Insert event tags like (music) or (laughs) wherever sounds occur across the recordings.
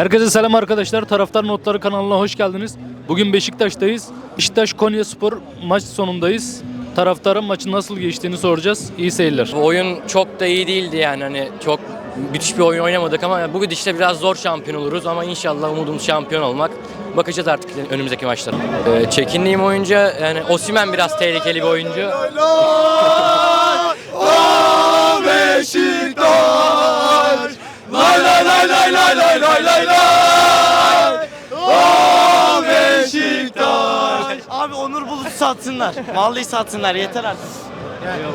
Herkese selam arkadaşlar. Taraftar Notları kanalına hoş geldiniz. Bugün Beşiktaş'tayız. Beşiktaş Konya Spor maç sonundayız. Taraftarın maçın nasıl geçtiğini soracağız. İyi seyirler. Bu oyun çok da iyi değildi yani hani çok müthiş bir oyun oynamadık ama bu gidişle biraz zor şampiyon oluruz ama inşallah umudumuz şampiyon olmak. Bakacağız artık önümüzdeki maçlara. Ee, çekindiğim oyuncu yani Osimen biraz tehlikeli bir oyuncu. Abi Onur Bulut satsınlar. Vallahi satsınlar yeter artık.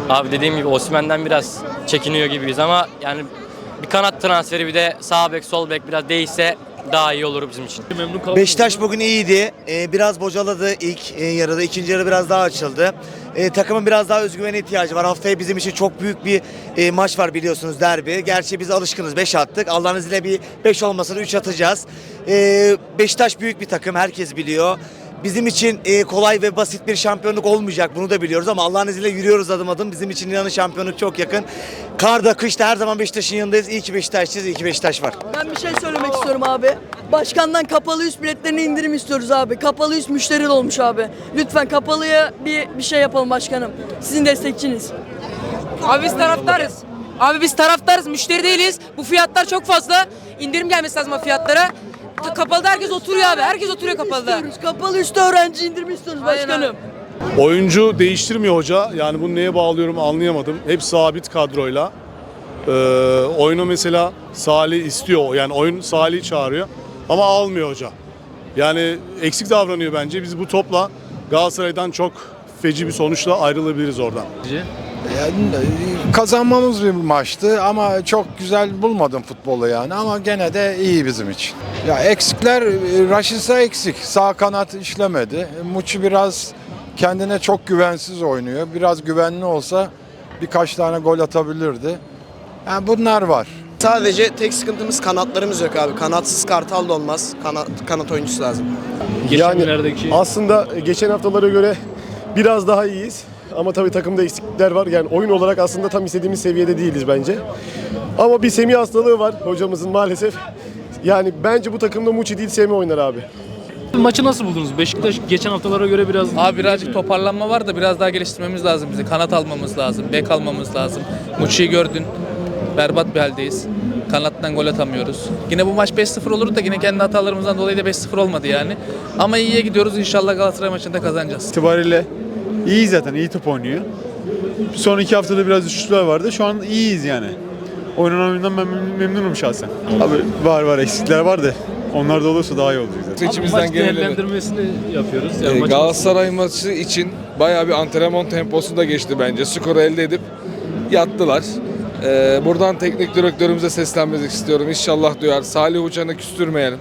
Abi dediğim gibi Osimen'den biraz çekiniyor gibiyiz ama yani bir kanat transferi bir de sağ bek sol bek biraz değişse daha iyi olur bizim için. Memnun kaldım. Beşiktaş bugün iyiydi. Ee, biraz bocaladı ilk e, yarıda. ikinci yarı biraz daha açıldı. Ee, takımın biraz daha özgüvene ihtiyacı var. Haftaya bizim için çok büyük bir e, maç var biliyorsunuz derbi. Gerçi biz alışkınız 5 attık. Allah'ın izniyle bir 5 olmasa da 3 atacağız. Ee, Beşiktaş büyük bir takım herkes biliyor. Bizim için e, kolay ve basit bir şampiyonluk olmayacak bunu da biliyoruz ama Allah'ın izniyle yürüyoruz adım adım. Bizim için inanın şampiyonluk çok yakın. Karda kışta her zaman Beşiktaş'ın yanındayız. İyi ki Beşiktaş'ız, iyi ki Beşiktaş var. Ben bir şey söylemek istiyorum abi. Başkandan kapalı üst biletlerine indirim istiyoruz abi. Kapalı üst müşteri olmuş abi. Lütfen kapalıya bir bir şey yapalım başkanım. Sizin destekçiniz. Abi biz taraftarız. Abi biz taraftarız, müşteri değiliz. Bu fiyatlar çok fazla. İndirim gelmesi lazım fiyatlara. Ta- Kapalıda herkes oturuyor abi. Herkes oturuyor kapalıda. İstiyoruz. Kapalı üstte öğrenci indirimi istiyoruz başkanım. Oyuncu değiştirmiyor hoca. Yani bunu neye bağlıyorum anlayamadım. Hep sabit kadroyla. Ee, oyunu mesela Salih istiyor. Yani oyun Salih çağırıyor. Ama almıyor hoca. Yani eksik davranıyor bence. Biz bu topla Galatasaray'dan çok feci bir sonuçla ayrılabiliriz oradan. Yani kazanmamız bir maçtı ama çok güzel bulmadım futbolu yani ama gene de iyi bizim için. Ya eksikler e, Raşitsa eksik. Sağ kanat işlemedi. Muçi biraz kendine çok güvensiz oynuyor. Biraz güvenli olsa birkaç tane gol atabilirdi. Yani bunlar var. Sadece tek sıkıntımız kanatlarımız yok abi. Kanatsız kartal da olmaz. Kanat, kanat oyuncusu lazım. Geçen Yani günlerdeki Aslında geçen haftalara göre biraz daha iyiyiz. Ama tabii takımda eksiklikler var. Yani oyun olarak aslında tam istediğimiz seviyede değiliz bence. Ama bir Semih hastalığı var hocamızın maalesef. Yani bence bu takımda Muçi değil Semih oynar abi. maçı nasıl buldunuz? Beşiktaş geçen haftalara göre biraz Abi birazcık toparlanma var da biraz daha geliştirmemiz lazım bizi. Kanat almamız lazım, bek almamız lazım. Muçi'yi gördün. Berbat bir haldeyiz. Kanattan gol atamıyoruz. Yine bu maç 5-0 olur da yine kendi hatalarımızdan dolayı da 5-0 olmadı yani. Ama iyiye gidiyoruz. İnşallah Galatasaray maçında kazanacağız. itibariyle iyi zaten, iyi top oynuyor. Son iki haftada biraz düşüşler vardı. Şu an iyiyiz yani. Oynanan oyundan ben memnun- memnunum şahsen. Abi var var eksikler var da onlar da olursa daha iyi olacak zaten. Abi maç değerlendirmesini yapıyoruz. Yani Ee, Galatasaray maçı için bayağı bir antrenman temposunda geçti bence. Skoru elde edip yattılar. Ee, buradan teknik direktörümüze seslenmek istiyorum. İnşallah duyar. Salih Uçan'ı küstürmeyelim.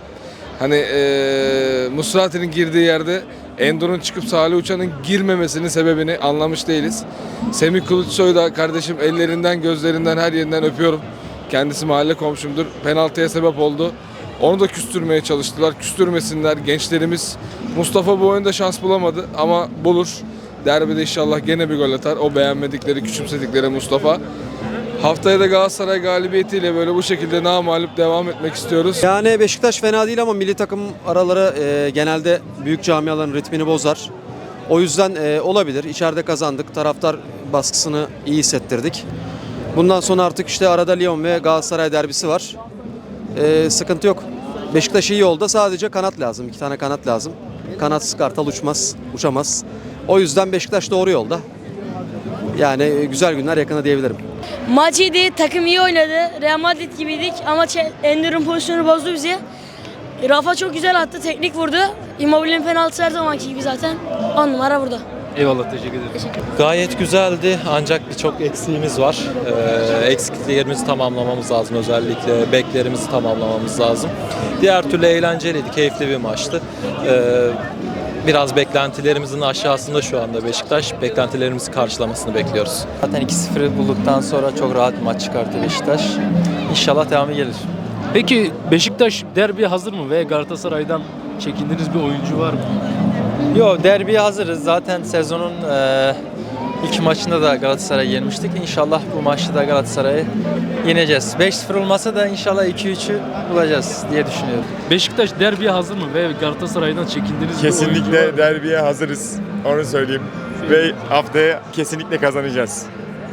Hani ee, Musrati'nin girdiği yerde Endur'un çıkıp Salih Uçan'ın girmemesinin sebebini anlamış değiliz. Semih Kılıçsoy da kardeşim ellerinden, gözlerinden, her yerinden öpüyorum. Kendisi mahalle komşumdur. Penaltıya sebep oldu. Onu da küstürmeye çalıştılar. Küstürmesinler gençlerimiz. Mustafa bu oyunda şans bulamadı ama bulur. Derbide inşallah gene bir gol atar. O beğenmedikleri, küçümsedikleri Mustafa. Haftaya da Galatasaray galibiyetiyle böyle bu şekilde namalup devam etmek istiyoruz. Yani Beşiktaş fena değil ama milli takım araları e, genelde büyük camiaların ritmini bozar. O yüzden e, olabilir. İçeride kazandık. Taraftar baskısını iyi hissettirdik. Bundan sonra artık işte arada Lyon ve Galatasaray derbisi var. E, sıkıntı yok. Beşiktaş iyi yolda. Sadece kanat lazım. İki tane kanat lazım. Kanatsız kartal uçmaz, uçamaz. O yüzden Beşiktaş doğru yolda. Yani e, güzel günler yakını diyebilirim. Maç iyiydi, takım iyi oynadı. Real Madrid gibiydik ama Ender'ın pozisyonu bozdu bizi. Rafa çok güzel attı, teknik vurdu. Immobile'nin penaltısı her zamanki gibi zaten. 10 numara vurdu. Eyvallah teşekkür ederim. Gayet güzeldi ancak birçok eksiğimiz var. Ee, eksikliklerimizi tamamlamamız lazım. Özellikle beklerimizi tamamlamamız lazım. Diğer türlü eğlenceliydi, keyifli bir maçtı. Ee, biraz beklentilerimizin aşağısında şu anda Beşiktaş. Beklentilerimizi karşılamasını bekliyoruz. Zaten 2-0'ı bulduktan sonra çok rahat bir maç çıkarttı Beşiktaş. İnşallah devamı gelir. Peki Beşiktaş derbi hazır mı ve Galatasaray'dan çekindiğiniz bir oyuncu var mı? Yo derbiye hazırız. Zaten sezonun e, İlk maçında da Galatasaray'ı yenmiştik. İnşallah bu maçta da Galatasaray'ı yeneceğiz. 5-0 olmasa da inşallah 2-3'ü bulacağız diye düşünüyorum. Beşiktaş derbiye hazır mı ve Galatasaray'dan oyuncu var Kesinlikle derbiye hazırız. Onu söyleyeyim. Ve haftaya kesinlikle kazanacağız.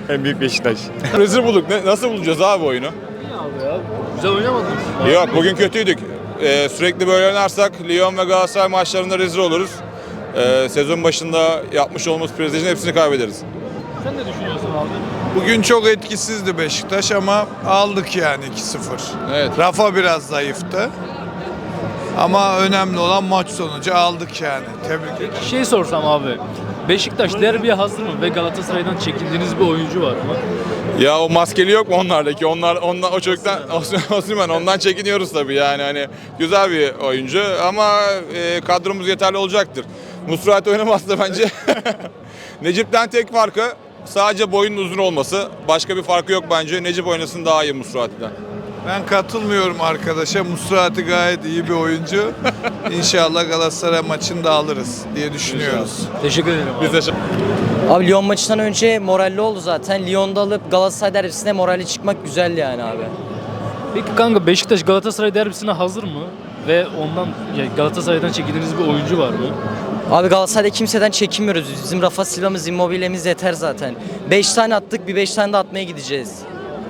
En büyük Beşiktaş. (laughs) Rezil bulduk. Ne, nasıl bulacağız abi oyunu? İyi abi ya. Güzel oynamadınız. Yok bugün kötüydük. Ee, sürekli böyle oynarsak Lyon ve Galatasaray maçlarında rezil oluruz. Ee, sezon başında yapmış olduğumuz prestijin hepsini kaybederiz. Sen ne düşünüyorsun abi? Bugün çok etkisizdi Beşiktaş ama aldık yani 2-0. Evet. Rafa biraz zayıftı. Ama önemli olan maç sonucu aldık yani. Tebrik ederim. Şey sorsam abi. Beşiktaş derbiye hazır mı ve Galatasaray'dan çekindiğiniz bir oyuncu var mı? Ya o maskeli yok mu onlardaki? Onlar ondan o çocuktan (laughs) Osman ondan çekiniyoruz tabii yani hani güzel bir oyuncu ama e, kadromuz yeterli olacaktır. Musrati oynamazsa bence (laughs) Necip'ten tek farkı sadece boyunun uzun olması. Başka bir farkı yok bence. Necip oynasın daha iyi Musrati'den. Ben katılmıyorum arkadaşa. Musrati gayet iyi bir oyuncu. (laughs) İnşallah Galatasaray maçını da alırız diye düşünüyoruz. Teşekkür ederim abi. Biz de Abi Lyon maçından önce moralli oldu zaten. Lyon'da alıp Galatasaray derbisine moralli çıkmak güzel yani abi. Peki kanka Beşiktaş Galatasaray derbisine hazır mı? Ve ondan ya Galatasaray'dan çekindiğiniz bir oyuncu var mı? Abi Galatasaray'da kimseden çekinmiyoruz. Bizim Rafa Silva'mız, Immobile'miz yeter zaten. 5 tane attık, bir 5 tane de atmaya gideceğiz.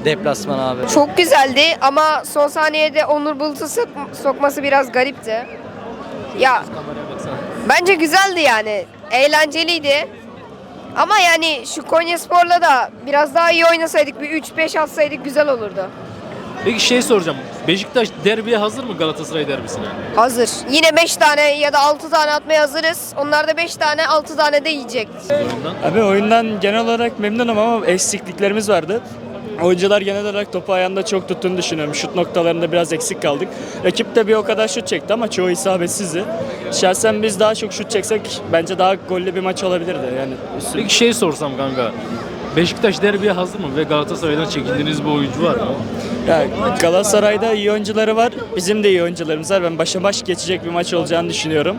Deplasman abi. Çok güzeldi ama son saniyede Onur Bulut'u sok- sokması biraz garipti. Ya bence güzeldi yani. Eğlenceliydi. Ama yani şu Konya Spor'la da biraz daha iyi oynasaydık, bir 3-5 atsaydık güzel olurdu. Peki şey soracağım. Beşiktaş derbiye hazır mı Galatasaray derbisine? Hazır. Yine 5 tane ya da 6 tane atmaya hazırız. Onlar da 5 tane, 6 tane de yiyecek. Abi oyundan genel olarak memnunum ama eksikliklerimiz vardı. Oyuncular genel olarak topu ayağında çok tuttuğunu düşünüyorum. Şut noktalarında biraz eksik kaldık. Rakip de bir o kadar şut çekti ama çoğu isabetsizdi. Şahsen biz daha çok şut çeksek bence daha gollü bir maç olabilirdi. Yani üstün- Peki şey sorsam kanka. Beşiktaş derbiye hazır mı ve Galatasaray'dan çekindiğiniz bir oyuncu var mı? Ya Galatasaray'da iyi oyuncuları var. Bizim de iyi oyuncularımız var. Ben başa baş geçecek bir maç olacağını düşünüyorum.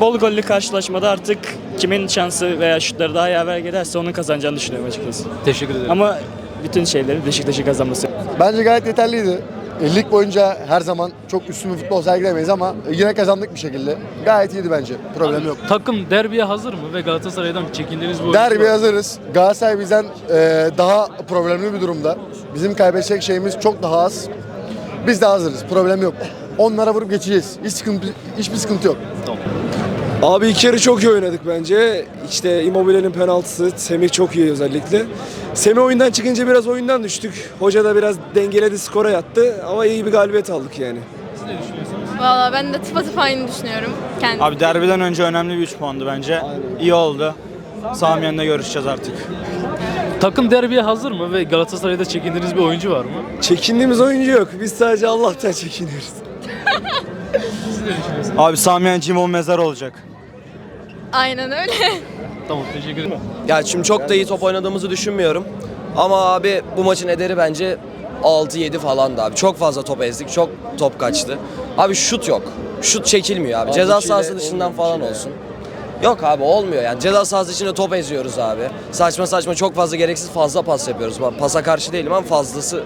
Bol gollü karşılaşmada artık kimin şansı veya şutları daha yaver giderse onun kazanacağını düşünüyorum açıkçası. Teşekkür ederim. Ama bütün şeyleri Beşiktaş'ın kazanması. Bence gayet yeterliydi. Lig boyunca her zaman çok üstün bir futbol sergilemeyiz ama yine kazandık bir şekilde. Gayet iyiydi bence. Problem yok. Takım derbiye hazır mı ve Galatasaray'dan çekindiğiniz bir oyuncu Derbi var mı? hazırız. Galatasaray bizden e, daha problemli bir durumda. Bizim kaybedecek şeyimiz çok daha az. Biz de hazırız. Problem yok. Onlara vurup geçeceğiz. Hiç sıkıntı, hiçbir sıkıntı yok. Abi ilk yarı çok iyi oynadık bence. İşte Immobile'nin penaltısı, Semih çok iyi özellikle. Semih oyundan çıkınca biraz oyundan düştük. Hoca da biraz dengeledi, skora yattı ama iyi bir galibiyet aldık yani. Siz ne düşünüyorsunuz? Valla ben de tıpatıp aynı düşünüyorum. Kendim. Abi derbiden önce önemli bir 3 puandı bence. İyi oldu. Sami yanında görüşeceğiz artık. Takım derbiye hazır mı ve Galatasaray'da çekindiğiniz bir oyuncu var mı? Çekindiğimiz oyuncu yok. Biz sadece Allah'tan çekiniyoruz. Siz ne düşünüyorsunuz? Abi Samiyen Cimon mezar olacak. Aynen öyle. (laughs) Tamam teşekkür ederim. Ya şimdi çok da iyi top oynadığımızı düşünmüyorum. Ama abi bu maçın ederi bence 6-7 falan da abi. Çok fazla top ezdik, çok top kaçtı. Abi şut yok. Şut çekilmiyor abi. Ceza sahası dışından falan olsun. Yok abi olmuyor yani. Ceza sahası içinde top eziyoruz abi. Saçma saçma çok fazla gereksiz fazla pas yapıyoruz. Pasa karşı değilim ama fazlası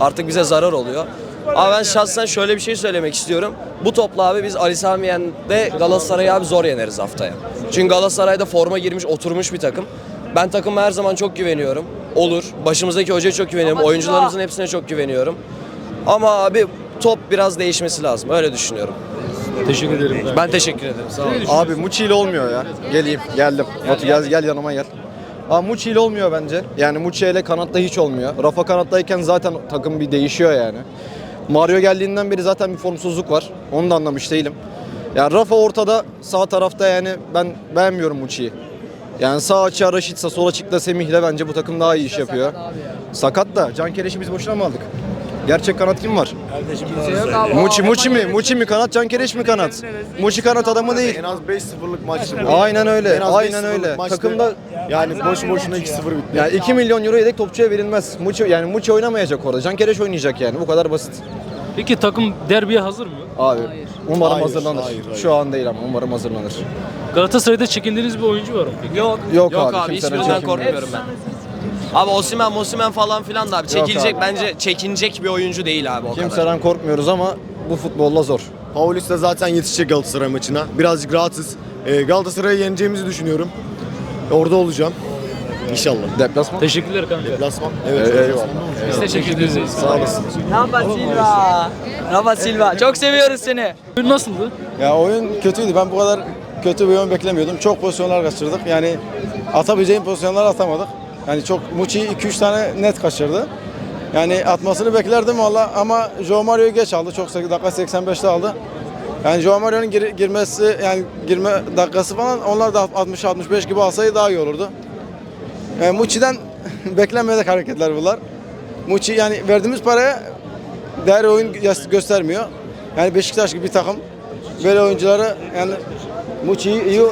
artık bize zarar oluyor. Ama ben şahsen şöyle bir şey söylemek istiyorum. Bu topla abi biz Ali Sami Yen'de Galatasaray'ı abi zor yeneriz haftaya. Çünkü Galatasaray'da forma girmiş, oturmuş bir takım. Ben takıma her zaman çok güveniyorum. Olur. Başımızdaki hocaya çok güveniyorum. Oyuncularımızın hepsine çok güveniyorum. Ama abi top biraz değişmesi lazım. Öyle düşünüyorum. Teşekkür ederim. Ben teşekkür ederim. Sağ olun. Abi Muçi ile olmuyor ya. Geleyim. Geldim. Batu gel, gel yanıma gel. Abi Muçi ile olmuyor bence. Yani Muçi ile kanatta hiç olmuyor. Rafa kanattayken zaten takım bir değişiyor yani. Mario geldiğinden beri zaten bir formsuzluk var. Onu da anlamış değilim. Yani Rafa ortada, sağ tarafta yani ben beğenmiyorum Muçi'yi. Yani sağ açığa Raşit'sa, sol açıkta Semih'le bence bu takım daha iyi iş yapıyor. Sakat da Can Kereş'i biz boşuna mı aldık? Gerçek kanat kim var? Muçi, Muçi mi? Muçi mi kanat, Can Kereş mi kanat? Muçi kanat adamı değil. En az 5-0'lık maç. Aynen öyle, aynen öyle. Takımda yani boş boşuna 2-0 bitti. Yani 2 milyon euro yedek topçuya verilmez. Muçi yani Muçi oynamayacak orada. Can Kereş oynayacak yani. Bu kadar basit. Peki takım derbiye hazır mı? Abi umarım Hayır, hazırlanır. hayır, hayır. Şu an değil ama umarım hazırlanır. Galatasaray'da çekindiğiniz bir oyuncu var mı peki? Yok. Yok, Yok abi, abi, hiçbirinden çekinmiyorum. korkmuyorum ben. Abi Osimhen, Osimhen falan filan da abi çekilecek abi. bence çekinecek bir oyuncu değil abi o kadar. Kimseden korkmuyoruz ama bu futbolla zor. Paulus da zaten yetişecek Galatasaray maçına. Birazcık rahatsız. Ee, Galatasaray'ı yeneceğimizi düşünüyorum. Orada olacağım. İnşallah. Deplasman. Teşekkürler kanka. Deplasman. Evet, eyvallah. Biz teşekkür ederiz. Sağ olasın. Rafa Silva. Rafa Silva. Çok seviyoruz seni. Oyun nasıldı? Ya oyun kötüydü. Ben bu kadar kötü bir oyun beklemiyordum. Çok pozisyonlar kaçırdık. Yani atabileceğim pozisyonlar atamadık. Yani çok Muçi 2-3 tane net kaçırdı. Yani atmasını beklerdim valla ama Joe Mario'yu geç aldı. Çok dakika 85'te aldı. Yani Joe Mario'nun gir- girmesi yani girme dakikası falan onlar da 60-65 gibi alsaydı daha iyi olurdu. Yani Muçi'den (laughs) beklenmedik hareketler bunlar. Muçi yani verdiğimiz paraya değer oyun gö- göstermiyor. Yani Beşiktaş gibi bir takım böyle oyuncuları yani Muçi'yi iyi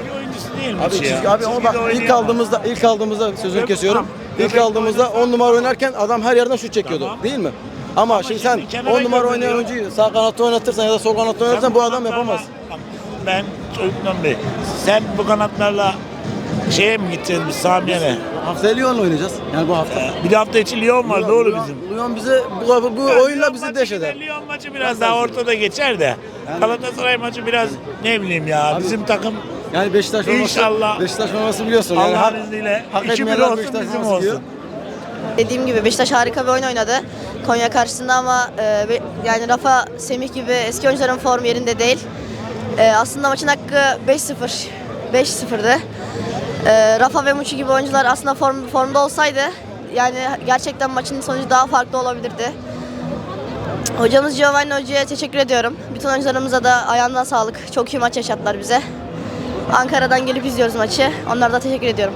Abi, çizgi- abi ama bak ilk aldığımızda ilk aldığımızda sözünü kesiyorum. İlk aldığımızda 10 numara oynarken adam her yerden şut çekiyordu. Değil mi? Ama, şimdi sen 10 numara oynayan oyuncuyu sağ kanatta oynatırsan ya da sol kanatta oynatırsan bu adam yapamaz. Ben çocuktan beri. Sen bu kanatlarla şeye mi gideceğiz biz Samiye'ne? Ee, Haftaya Lyon'la oynayacağız. Yani bu hafta. Bir de hafta içi Lyon var doğru bizim. Lyon bize bu, bu oyunla bizi deş eder. Lyon maçı biraz daha ortada geçer de. Galatasaray maçı biraz ne bileyim ya bizim takım Yani Beşiktaş forması, İnşallah. Beşiktaş forması biliyorsun. Yani Allah'ın hak, izniyle hak 2-1 etmeyenler olsun Beşiktaş bizim forması giyiyor. olsun. Dediğim gibi Beşiktaş harika bir oyun oynadı. Konya karşısında ama e, be- yani Rafa, Semih gibi eski oyuncuların form yerinde değil. E, aslında maçın hakkı 5-0. 5-0'dı. E, Rafa ve Muçi gibi oyuncular aslında form, formda olsaydı yani gerçekten maçın sonucu daha farklı olabilirdi. Hocamız Giovanni Hoca'ya teşekkür ediyorum. Bütün oyuncularımıza da ayağından sağlık. Çok iyi maç yaşattılar bize. Ankara'dan gelip izliyoruz maçı. Onlara da teşekkür ediyorum.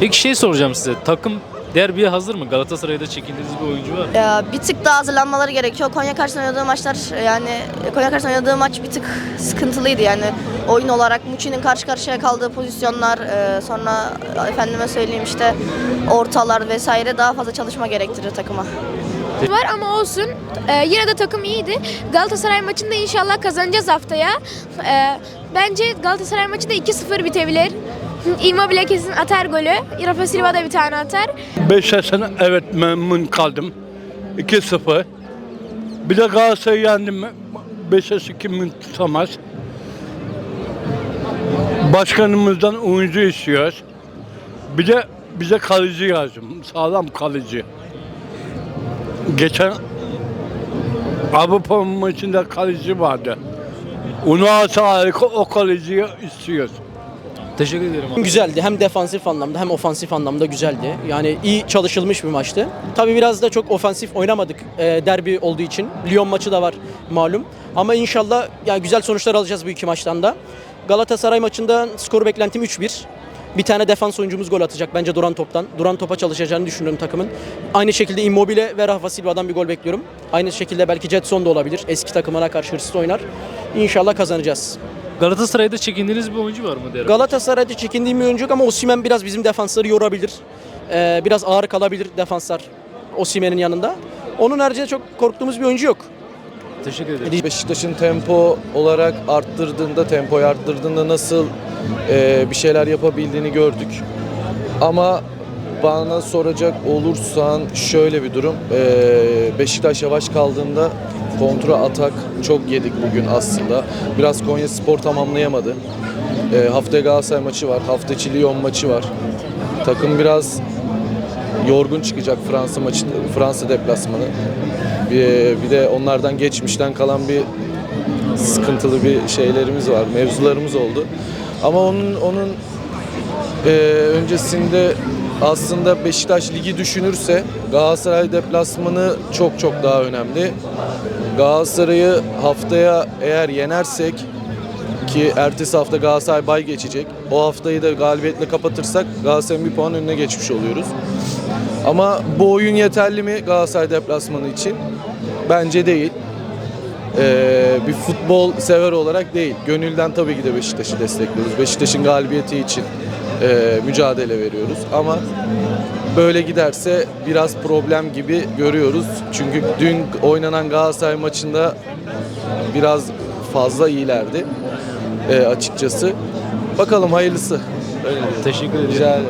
Peki şey soracağım size. Takım derbiye hazır mı? Galatasaray'da çekindiğiniz bir oyuncu var mı? Ee, bir tık daha hazırlanmaları gerekiyor. Konya karşısında oynadığı maçlar yani Konya karşısında oynadığı maç bir tık sıkıntılıydı yani. Oyun olarak Muçi'nin karşı karşıya kaldığı pozisyonlar e, sonra efendime söyleyeyim işte ortalar vesaire daha fazla çalışma gerektirir takıma. var ama olsun. Ee, yine de takım iyiydi. Galatasaray maçında inşallah kazanacağız haftaya. Ee, bence Galatasaray maçı da 2-0 bitebilir. Immobile kesin atar golü. Rafa Silva da bir tane atar. Beşiktaş'tan evet memnun kaldım. 2-0. Bir de Galatasaray'ı yendim. Beşiktaş'ı kim tutamaz. Başkanımızdan oyuncu istiyoruz. Bir de bize kalıcı lazım. Sağlam kalıcı. Geçen Avrupa maçında kalıcı vardı. Harika o kaleciyi istiyoruz. Teşekkür ederim abi. Güzeldi. Hem defansif anlamda hem ofansif anlamda güzeldi. Yani iyi çalışılmış bir maçtı. Tabii biraz da çok ofansif oynamadık e, derbi olduğu için. Lyon maçı da var malum. Ama inşallah yani güzel sonuçlar alacağız bu iki maçtan da. Galatasaray maçında skoru beklentim 3-1. Bir tane defans oyuncumuz gol atacak bence duran toptan. Duran topa çalışacağını düşünüyorum takımın. Aynı şekilde Immobile ve Rafa Silva'dan bir gol bekliyorum. Aynı şekilde belki Jetson da olabilir. Eski takımına karşı hırslı oynar. İnşallah kazanacağız. Galatasaray'da çekindiğiniz bir oyuncu var mı derbi? Galatasaray'da çekindiğim bir oyuncu yok ama Osimhen biraz bizim defansları yorabilir. Ee, biraz ağır kalabilir defanslar Osimhen'in yanında. Onun haricinde çok korktuğumuz bir oyuncu yok. Teşekkür ederim. Beşiktaş'ın tempo olarak arttırdığında, tempoyu arttırdığında nasıl e, bir şeyler yapabildiğini gördük. Ama bana soracak olursan şöyle bir durum. E, Beşiktaş yavaş kaldığında kontra atak çok yedik bugün aslında. Biraz Konya Spor tamamlayamadı. E, haftaya Galatasaray maçı var, hafta içi Lyon maçı var. Takım biraz yorgun çıkacak Fransa maçı, Fransa deplasmanı. Bir, bir de onlardan geçmişten kalan bir sıkıntılı bir şeylerimiz var, mevzularımız oldu. Ama onun onun e, öncesinde aslında Beşiktaş ligi düşünürse Galatasaray deplasmanı çok çok daha önemli. Galatasaray'ı haftaya eğer yenersek ki ertesi hafta Galatasaray bay geçecek. O haftayı da galibiyetle kapatırsak Galatasaray'ın bir puan önüne geçmiş oluyoruz. Ama bu oyun yeterli mi Galatasaray deplasmanı için? Bence değil. Ee, bir futbol sever olarak değil. Gönülden tabii ki de Beşiktaş'ı destekliyoruz. Beşiktaş'ın galibiyeti için e, mücadele veriyoruz. Ama böyle giderse biraz problem gibi görüyoruz. Çünkü dün oynanan Galatasaray maçında biraz fazla iyilerdi e, açıkçası. Bakalım hayırlısı. Öyle. Teşekkür ederim. Rica ederim.